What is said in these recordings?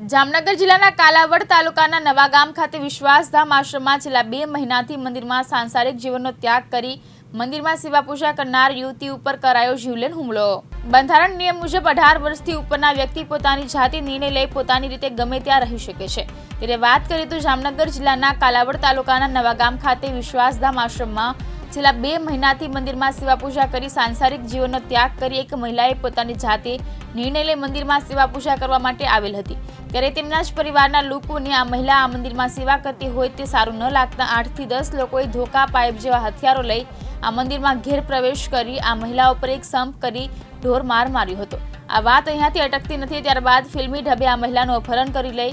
જામનગર જિલ્લાના કાલાવડ તાલુકાના નવાગામ ખાતે વિશ્વાસધામ આશ્રમમાં છેલ્લા બે મહિનાથી મંદિરમાં સાંસારિક જીવનનો ત્યાગ કરી મંદિરમાં સેવા પૂજા કરનાર યુવતી ઉપર કરાયો જીવલેણ હુમલો. બંધારણ નિયમ મુજબ અઢાર વર્ષથી ઉપરના વ્યક્તિ પોતાની જાતિ નિર્ણય લઈ પોતાની રીતે ગમે ત્યાં રહી શકે છે. ત્યારે વાત કરીએ તો જામનગર જિલ્લાના કાલાવડ તાલુકાના નવાગામ ખાતે વિશ્વાસધામ આશ્રમમાં છેલ્લા બે મહિનાથી મંદિરમાં સેવા પૂજા કરી સાંસારિક જીવનનો ત્યાગ કરી એક મહિલાએ પોતાની જાતે નિર્ણય લઈ મંદિરમાં સેવા પૂજા કરવા માટે આવેલ હતી. ત્યારે તેમના જ પરિવારના લોકોને આ મહિલા આ મંદિરમાં સેવા કરતી હોય તે સારું ન લાગતા આઠથી દસ લોકોએ ધોકા, પાઇપ જેવા હથિયારો લઈ આ મંદિરમાં ઘેર પ્રવેશ કરી આ મહિલા ઉપર એક સંપ કરી ઢોર માર માર્યો હતો. આ વાત અહીંયાથી અટકતી નથી, ત્યારબાદ ફિલ્મી ઢબે આ મહિલાનું અપહરણ કરી લઈ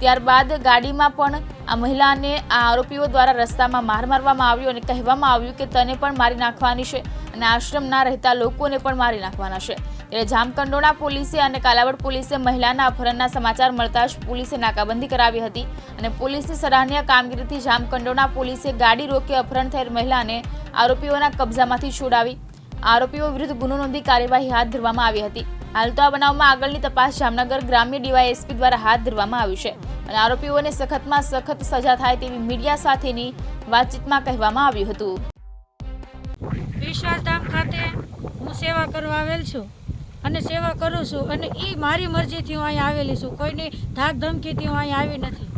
ત્યારબાદ ગાડીમાં પણ આ મહિલાને આ આરોપીઓ દ્વારા રસ્તામાં માર મારવામાં આવ્યો અને કહેવામાં આવ્યું કે તને પણ મારી નાખવાની છે અને આશ્રમના રહેતા લોકોને પણ મારી નાખવાના છે. ત્યારે જામકંડોળા પોલીસે અને કાલાવડ પોલીસે મહિલાના અપહરણના સમાચાર મળતા જ પોલીસે નાકાબંધી કરાવી હતી અને પોલીસની સરાહનીય કામગીરીથી જામકંડોળા પોલીસે ગાડી રોકી અપહરણ થયેલ મહિલાને આરોપીઓના કબજામાંથી છોડાવી આરોપીઓ વિરુદ્ધ ગુનો નોંધી કાર્યવાહી હાથ ધરવામાં આવી હતી. હાલ તો આ બનાવમાં આગળની તપાસ જામનગર ગ્રામ્ય ડીવાયએસપી દ્વારા હાથ ધરવામાં આવી છે અને આરોપીઓને સખતમાં સખત સજા થાય તેવી મીડિયા સાથેની વાતચીતમાં કહેવામાં આવ્યું હતું. વિશ્વાસધામ ખાતે હું સેવા કરવા આવેલ છું અને સેવા કરું છું અને એ મારી મરજીથી હું અહીંયા આવેલી છું. કોઈની ધાક ધમકીથી હું અહીંયા આવી નથી.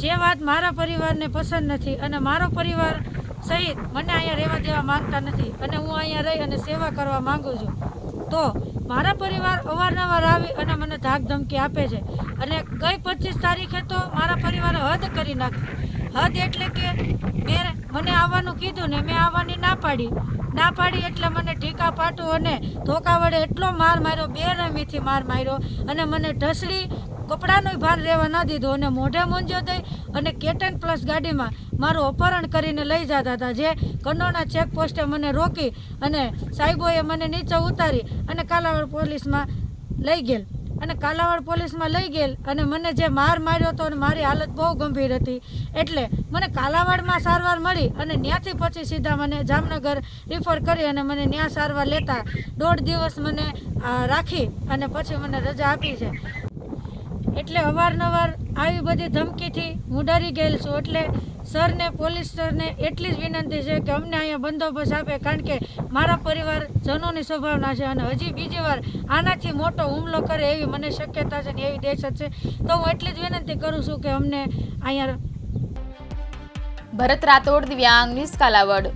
જે વાત મારા પરિવારને પસંદ નથી અને મારો પરિવાર સહિત મને અહીંયા રહેવા દેવા માંગતા નથી અને હું અહીંયા રહી અને સેવા કરવા માંગુ છું. તો મારા પરિવાર અવારનવાર આવી અને મને ધાક ધમકી આપે છે. અને ગઈ પચીસ તારીખે તો મારા પરિવારે હદ કરી નાખી. હદ એટલે કે મેં મને આવવાનું કીધું ને મેં આવવાની ના પાડી. ના પાડી એટલે મને ટીકા પાટું અને ધોકા વડે એટલો માર માર્યો બે રમીથી માર માર્યો અને મને ઢસડી કપડાનું ભાર રહેવા ન દીધો અને મોઢે મૂંઝ્યો થઈ અને કેટન પ્લસ ગાડીમાં મારું અપહરણ કરીને લઈ જતા હતા, જે કંડોના ચેકપોસ્ટે મને રોકી અને સાહેબોએ મને નીચે ઉતારી અને કાલાવાડ પોલીસમાં લઈ ગયેલ. અને કાલાવાડ પોલીસમાં લઈ ગયેલ અને મને જે માર માર્યો હતો અને મારી હાલત બહુ ગંભીર હતી. એટલે મને કાલાવાડમાં સારવાર મળી અને ત્યાંથી પછી સીધા મને જામનગર રિફર કરી અને મને ત્યાં સારવાર લેતા દોઢ દિવસ મને રાખી અને પછી મને રજા આપી છે. એટલે અવારનવાર આવી બધી ધમકીથી હું ડરી ગયેલ છું. એટલે સરને, પોલીસ સરને એટલી જ વિનંતી છે કે અમને અહીંયા બંદોબસ્ત આપે, કારણ કે મારા પરિવાર જનોની સંભાવના છે અને હજી બીજી વાર આનાથી મોટો હુમલો કરે એવી મને શક્યતા છે ને એવી દહેશત છે. તો હું એટલી જ વિનંતી કરું છું કે અમને અહીંયા ભરત રાઠોડ, દિવ્યાંગ ન્યૂઝ કાલાવડ